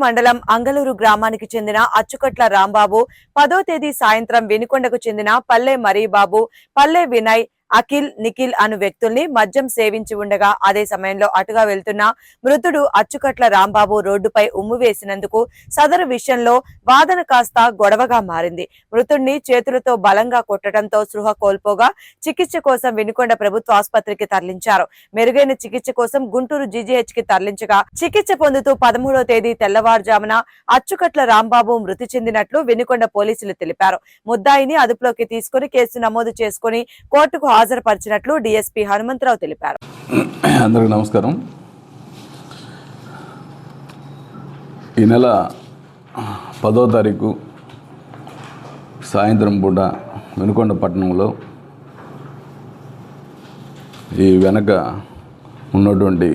మండలం అంగలూరు గ్రామానికి చెందిన అచ్చుకట్ల రాంబాబు పదో తేదీ సాయంత్రం వెనుకొండకు చెందిన పల్లె మరీబాబు పల్లె వినయ్ అఖిల్ నిఖిల్ అను వ్యక్తుల్ని మద్యం సేవించి ఉండగా అదే సమయంలో అటుగా వెళ్తున్న మృతుడు అచ్చుకట్ల రాంబాబు రోడ్డుపై ఉమ్ము వేసినందుకు సదరు విషయంలో వాదన కాస్త గొడవగా మారింది. మృతుడిని చేతులతో బలంగా కొట్టడంతో సృహ కోల్పోగా చికిత్స కోసం వినుకొండ ప్రభుత్వ ఆసుపత్రికి తరలించారు. మెరుగైన చికిత్స కోసం గుంటూరు జీజీహెచ్కి తరలించగా చికిత్స పొందుతూ పదమూడో తేదీ తెల్లవారుజామున అచ్చుకట్ల రాంబాబు మృతి చెందినట్లు వినుకొండ పోలీసులు తెలిపారు. ముద్దాయిని అదుపులోకి తీసుకుని కేసు నమోదు చేసుకుని కోర్టుకు హాజరుపరిచినట్లు డీఎస్పీ హనుమంతరావు తెలిపారు. అందరికీ నమస్కారం. ఈ నెల పదో తారీఖు సాయంత్రం పూట వెనుకొండ పట్టణంలో ఈ వెనక ఉన్నటువంటి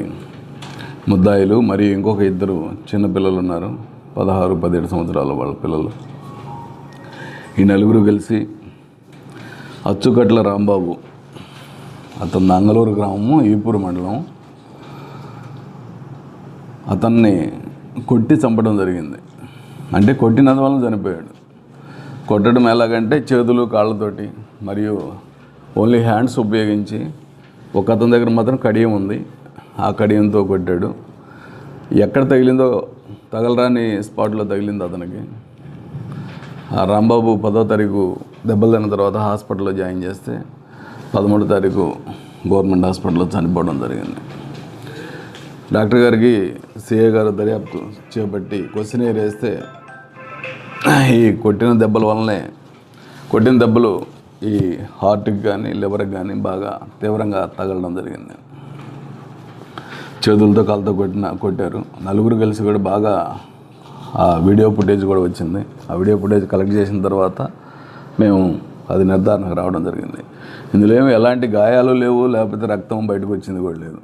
ముద్దాయిలు మరియు ఇంకొక ఇద్దరు చిన్న పిల్లలు ఉన్నారు. పదహారు పదిహేడు సంవత్సరాల వాళ్ళ పిల్లలు. ఈ నలుగురు కలిసి అచ్చుకట్ల రాంబాబు అతను నంగలూరు గ్రామము ఈపూరు మండలం. అతన్ని కొట్టి చంపడం జరిగింది. అంటే కొట్టినందువలన చనిపోయాడు. కొట్టడం ఎలాగంటే చేతులు కాళ్ళతోటి మరియు ఓన్లీ హ్యాండ్స్ ఉపయోగించి ఒక అతని దగ్గర మాత్రం కడియం ఉంది. ఆ కడియంతో కొట్టాడు. ఎక్కడ తగిలిందో తగలరాని స్పాట్లో తగిలింది అతనికి. ఆ రాంబాబు పదో తారీఖు దెబ్బలు తిన్న తర్వాత హాస్పిటల్లో జాయిన్ చేస్తే పదమూడో తారీఖు గవర్నమెంట్ హాస్పిటల్లో చనిపోవడం జరిగింది. డాక్టర్ గారికి సిఏ గారు దర్యాప్తు చేపట్టి క్వశ్చన్ వేస్తే ఈ కొట్టిన దెబ్బల వల్లనే కొట్టిన దెబ్బలు ఈ హార్ట్కి కానీ లివర్కి కానీ బాగా తీవ్రంగా తగలడం జరిగింది. చేతులతో కాళ్ళతో కొట్టిన కొట్టారు. నలుగురు కలిసి కూడా బాగా ఆ వీడియో ఫుటేజ్ కూడా వచ్చింది. ఆ వీడియో ఫుటేజ్ కలెక్ట్ చేసిన తర్వాత మేము అది నిర్ధారణకు రావడం జరిగింది. ఇందులో ఏమి ఎలాంటి గాయాలు లేవు లేకపోతే రక్తం బయటకు వచ్చింది కూడా లేదు.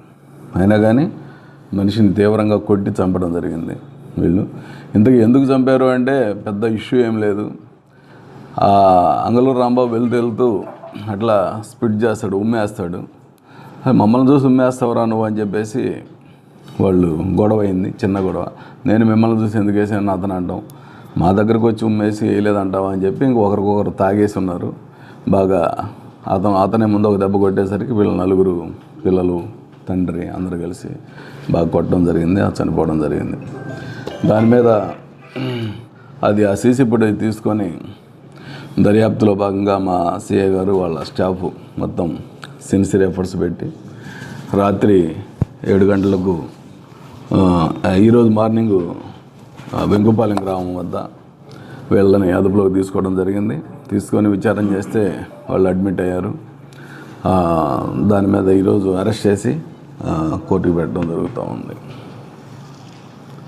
అయినా కానీ మనిషిని తీవ్రంగా కొట్టి చంపడం జరిగింది వీళ్ళు. ఇంతకు ఎందుకు చంపారు అంటే పెద్ద ఇష్యూ ఏం లేదు. ఆ అంగళూరు రాంబాబు వెళ్తూ వెళ్తూ అట్లా స్పిట్ చేస్తాడు ఉమ్మేస్తాడు. మమ్మల్ని చూసి ఉమ్మేస్తావురా నువ్వు అని చెప్పేసి వాళ్ళు గొడవ అయింది చిన్న గొడవ. నేను మిమ్మల్ని చూసి ఎందుకు వేసాను? అతను అంటాం. మా దగ్గరకు వచ్చి ఉమ్మేసి వేయలేదంటావా అని చెప్పి ఇంకొకరికొకరు తాగేసి ఉన్నారు. బాగా అతను అతనే ముందు ఒక దెబ్బ కొట్టేసరికి వీళ్ళ నలుగురు పిల్లలు తండ్రి అందరు కలిసి బాగా కొట్టడం జరిగింది చనిపోవడం జరిగింది. దాని మీద అది ఆ సీసీ ఫుటేజ్ తీసుకొని దర్యాప్తులో భాగంగా మా సిఏ గారు వాళ్ళ స్టాఫ్ మొత్తం సిన్సియర్ ఎఫర్ట్స్ పెట్టి రాత్రి ఏడు గంటలకు ఈరోజు మార్నింగు వెంకుపాలెం గ్రామం వద్ద వీళ్ళని అదుపులోకి తీసుకోవడం జరిగింది. తీసుకొని విచారం చేస్తే వాళ్ళు అడ్మిట్ అయ్యారు. దాని మీద ఈరోజు అరెస్ట్ చేసి కోర్టుకు పెట్టడం జరుగుతూ ఉంది.